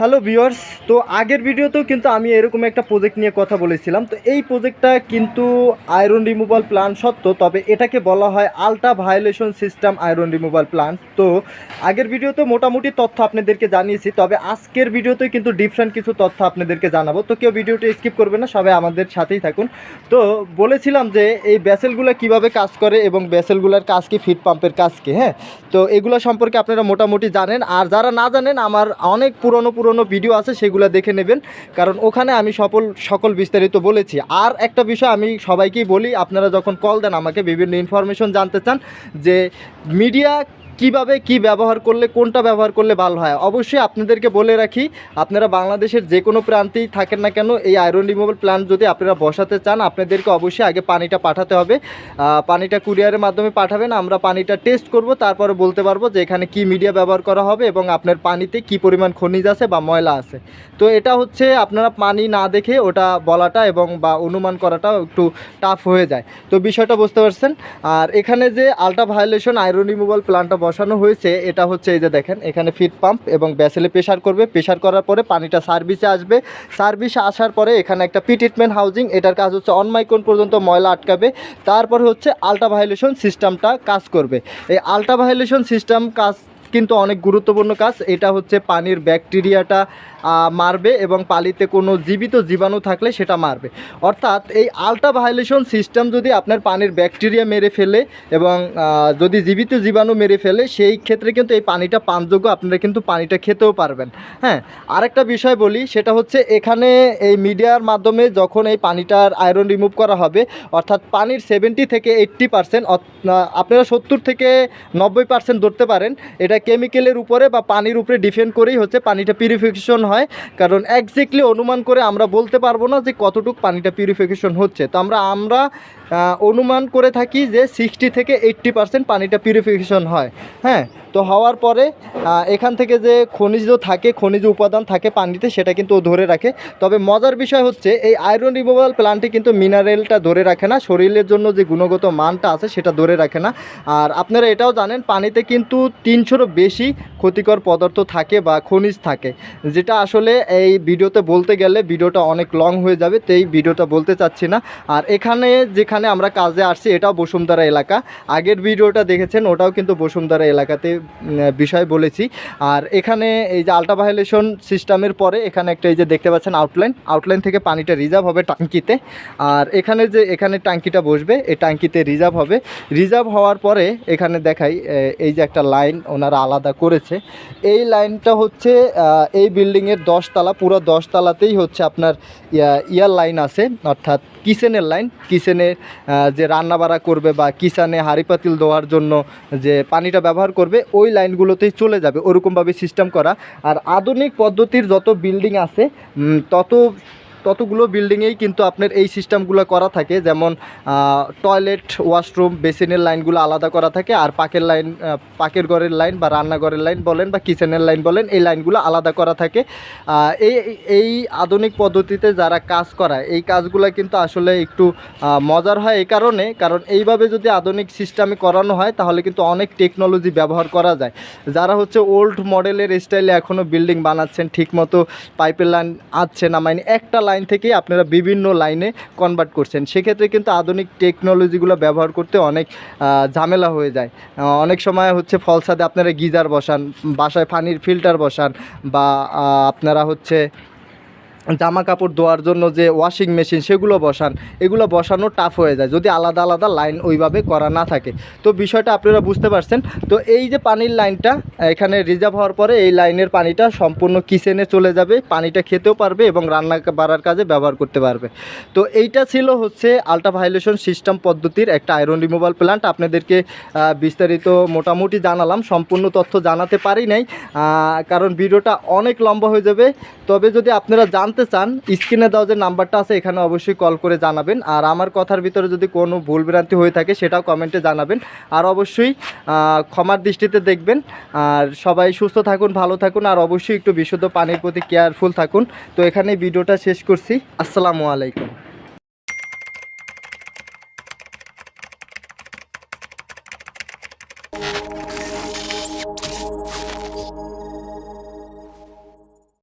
Hello viewers, তো আগের ভিডিওতেও কিন্তু আমি এরকম একটা প্রজেক্ট নিয়ে কথা বলেছিলাম। তো এই প্রজেক্টটা কিন্তু আয়রন রিমুভাল প্ল্যান সত্য তবে এটাকে বলা হয় ultra violation system iron removal plan তো আগের ভিডিওতে মোটামুটি তথ্য আপনাদেরকে জানিয়েছি, তবে আজকের ভিডিওতে কিন্তু ডিফারেন্ট কিছু তথ্য আপনাদেরকে জানাব। তো কেউ ভিডিওটা স্কিপ করবে না, সবাই আমাদের সাথেই থাকুন। তো বলেছিলাম যে এই ব্যাসেলগুলো কীভাবে কাজ করে এবং ব্যাসেলগুলোর কাজ কি ফিট পাম্পের কাজ কি হ্যাঁ? তো এগুলো সম্পর্কে আপনারা মোটামুটি জানেন। আর যারা না জানেন, আমার অনেক পুরনো পুরনো ভিডিও আছে, সেগুলো দেখে নেবেন। কারণ ওখানে আমি সফল, সকল বিস্তারিত বলেছি। আর একটা বিষয় আমি সবাইকেই বলি, আপনারা যখন কল দেন, আমাকে বিভিন্ন ইনফরমেশন জানতে চান যে মিডিয়া কীভাবে কি ব্যবহার করলে, কোনটা ব্যবহার করলে ভালো হয়? অবশ্যই আপনাদেরকে বলে রাখি, আপনারা বাংলাদেশের যে কোনো প্রান্তেই থাকেন না কেন, এই আয়রন রিমুভাল প্ল্যান্ট যদি আপনারা বসাতে চান, আপনাদেরকে অবশ্যই আগে পানিটা পাঠাতে হবে। পানিটা কুরিয়ারের মাধ্যমে পাঠাবেন, আমরা পানিটা টেস্ট করব, তারপরে বলতে পারব যে এখানে কি মিডিয়া ব্যবহার করা হবে এবং আপনার পানিতে কি পরিমাণ খনিজ আছে বা ময়লা আছে। তো এটা হচ্ছে আপনারা পানি না দেখে ওটা বলাটা এবং বা অনুমান করাটা একটু টাফ হয়ে যায়। তো বিষয়টা বুঝতে পারছেন? আর এখানে যে আলট্রা ভায়োলেশন আয়রন রিমুভাল প্ল্যান্টটা বসানো হয়েছে, এটা হচ্ছে এই যে দেখেন, এখানে ফিট পাম্প এবং ব্যাসেলে প্রেশার করবে। প্রেশার করার পরে পানিটা সার্ভিসে আসবে। সার্ভিসে আসার পরে এখানে একটা পি ট্রিটমেন্ট হাউজিং এটার কাজ হচ্ছে অনমাইকোন পর্যন্ত ময়লা আটকাবে। তারপর হচ্ছে আলট্রাভায়োলেশন সিস্টেমটা কাজ করবে। এই আলট্রা ভায়োলেশন সিস্টেম কাজ কিন্তু অনেক গুরুত্বপূর্ণ কাজ। এটা হচ্ছে পানির ব্যাকটেরিয়াটা মারবে এবং পালিতে কোনো জীবিত জীবাণু থাকলে সেটা মারবে। অর্থাৎ এই আলট্রা ভায়োলেশন সিস্টেম যদি আপনার পানির ব্যাকটেরিয়া মেরে ফেলে এবং যদি জীবিত জীবাণু মেরে ফেলে, সেই ক্ষেত্রে কিন্তু এই পানিটা পানযোগ্য, আপনারা কিন্তু পানিটা খেতেও পারবেন। হ্যাঁ আরেকটা বিষয় বলি, সেটা হচ্ছে এখানে এই মিডিয়ার মাধ্যমে যখন এই পানিটার আয়রন রিমুভ করা হবে, অর্থাৎ পানির সেভেন্টি থেকে এইট্টি পার্সেন্ট আপনারা সত্তর থেকে নব্বই পার্সেন্ট ধরতে পারেন। এটা কেমিক্যালের উপরে বা পানির উপরে ডিপেন্ড করেই হচ্ছে পানিটা পিউরিফিকেশন হয়। কারণ একজ্যাক্টলি অনুমান করে আমরা বলতে পারব না যে কতটুকু পানিটা পিউরিফিকেশন হচ্ছে। তো আমরা আমরা অনুমান করে থাকি যে সিক্সটি থেকে এইট্টি পার্সেন্ট পানিটা পিউরিফিকেশন হয়। হ্যাঁ তো হওয়ার পরে এখান থেকে যে খনিজ থাকে, খনিজ উপাদান থাকে পানিতে, সেটা কিন্তু ধরে রাখে। তবে মজার বিষয় হচ্ছে, এই আয়রন রিমুভাল প্ল্যান্টে কিন্তু মিনারেলটা ধরে রাখে না। শরীরের জন্য যে গুণগত মানটা আছে, সেটা ধরে রাখে না। আর আপনারা এটাও জানেন, পানিতে কিন্তু তিনশোরও বেশি ক্ষতিকর পদার্থ থাকে বা খনিজ থাকে। যেটা আসলে এই ভিডিওতে বলতে গেলে ভিডিওটা অনেক লং হয়ে যাবে, তো এই ভিডিওটা বলতে চাচ্ছি না। আর এখানে যেখানে আমরা কাজে আসছি, এটাও বসুন্ধরা এলাকা। আগের ভিডিওটা দেখেছেন, ওটাও কিন্তু বসুন্ধরা এলাকাতে বিষয় বলেছি। আর এখানে এই যে আলট্রা ভায়োলেশন সিস্টেমের পরে এখানে একটা এই যে দেখতে পাচ্ছেন আউটলাইন আউটলাইন থেকে পানিটা রিজার্ভ হবে টাঙ্কিতে আর এখানে যে, এখানে টাঙ্কিটা বসবে, এই টাঙ্কিতে রিজার্ভ হবে। রিজার্ভ হওয়ার পরে এখানে দেখাই এই যে একটা লাইন ওনারা আলাদা করেছে। এই লাইনটা হচ্ছে এই বিল্ডিংয়ের দশতলা, পুরো দশতলাতেই হচ্ছে আপনার ইয়ার লাইন আছে, অর্থাৎ কিচেনের লাইন কিচেনে যে রান্না বাড়া করবে বা কিষানে হাঁড়ি পাতিল দেওয়ার জন্য যে পানিটা ব্যবহার করবে, ওই লাইনগুলোতেই চলে যাবে। ওরকমভাবে সিস্টেম করা। আর আধুনিক পদ্ধতির যত বিল্ডিং আছে তত ততগুলো বিল্ডিংয়েই কিন্তু আপনার এই সিস্টেমগুলো করা থাকে। যেমন টয়লেট ওয়াশরুম বেসিনের লাইনগুলো আলাদা করা থাকে আর পাকের লাইন পাকের ঘরের লাইন বা রান্নাঘরের লাইন বলেন বা কিচেনের লাইন বলেন, এই লাইনগুলো আলাদা করা থাকে। এই এই আধুনিক পদ্ধতিতে যারা কাজ করায়, এই কাজগুলো কিন্তু আসলে একটু মজার হয় এই কারণে। কারণ এইভাবে যদি আধুনিক সিস্টেমে করানো হয়, তাহলে কিন্তু অনেক টেকনোলজি ব্যবহার করা যায়। যারা হচ্ছে ওল্ড মডেলের স্টাইলে এখনও বিল্ডিং বানাচ্ছেন, ঠিকমতো পাইপের লাইন আসছে না মানে একটা লাইন থেকেই আপনারা বিভিন্ন লাইনে কনভার্ট করছেন। সেক্ষেত্রে কিন্তু আধুনিক টেকনোলজিগুলো ব্যবহার করতে অনেক ঝামেলা হয়ে যায়। অনেক সময় হচ্ছে ফলসাদে আপনারা গিজার বসান, বাসায় পানির ফিল্টার বসান বা আপনারা হচ্ছে জামা কাপড় ধোয়ার জন্য যে ওয়াশিং মেশিন সেগুলো বসান, এগুলো বসানো টাফ হয়ে যায়, যদি আলাদা আলাদা লাইন ওইভাবে করা না থাকে। তো বিষয়টা আপনারা বুঝতে পারছেন। তো এই যে পানির লাইনটা এখানে রিজার্ভ হওয়ার পরে এই লাইনের পানিটা সম্পূর্ণ কিচেনে চলে যাবে, পানিটা খেতেও পারবে এবং রান্না বাড়ার কাজে ব্যবহার করতে পারবে। তো এইটা ছিল হচ্ছে আলট্রা ভায়োলেশন সিস্টেম পদ্ধতির একটা আয়রন রিমুভাল প্ল্যান্ট আপনাদেরকে বিস্তারিত মোটামুটি জানালাম, সম্পূর্ণ তথ্য জানাতে পারি নাই। কারণ ভিডিওটা অনেক লম্বা হয়ে যাবে। তবে যদি আপনারা জানতে চান, স্ক্রিনে দাও যে নাম্বারটা আছে, এখানে অবশ্যই কল করে জানাবেন। আর আমার কথার ভিতরে যদি কোনো ভুল ভ্রান্তি হয়ে থাকে, সেটাও কমেন্টে জানাবেন। আর অবশ্যই ক্ষমার দৃষ্টিতে দেখবেন। আর সবাই সুস্থ থাকুন, ভালো থাকুন, আর অবশ্যই একটু বিশুদ্ধ পানির প্রতি কেয়ারফুল থাকুন। তো এখানে ভিডিওটা শেষ করছি। আসসালামু আলাইকুম।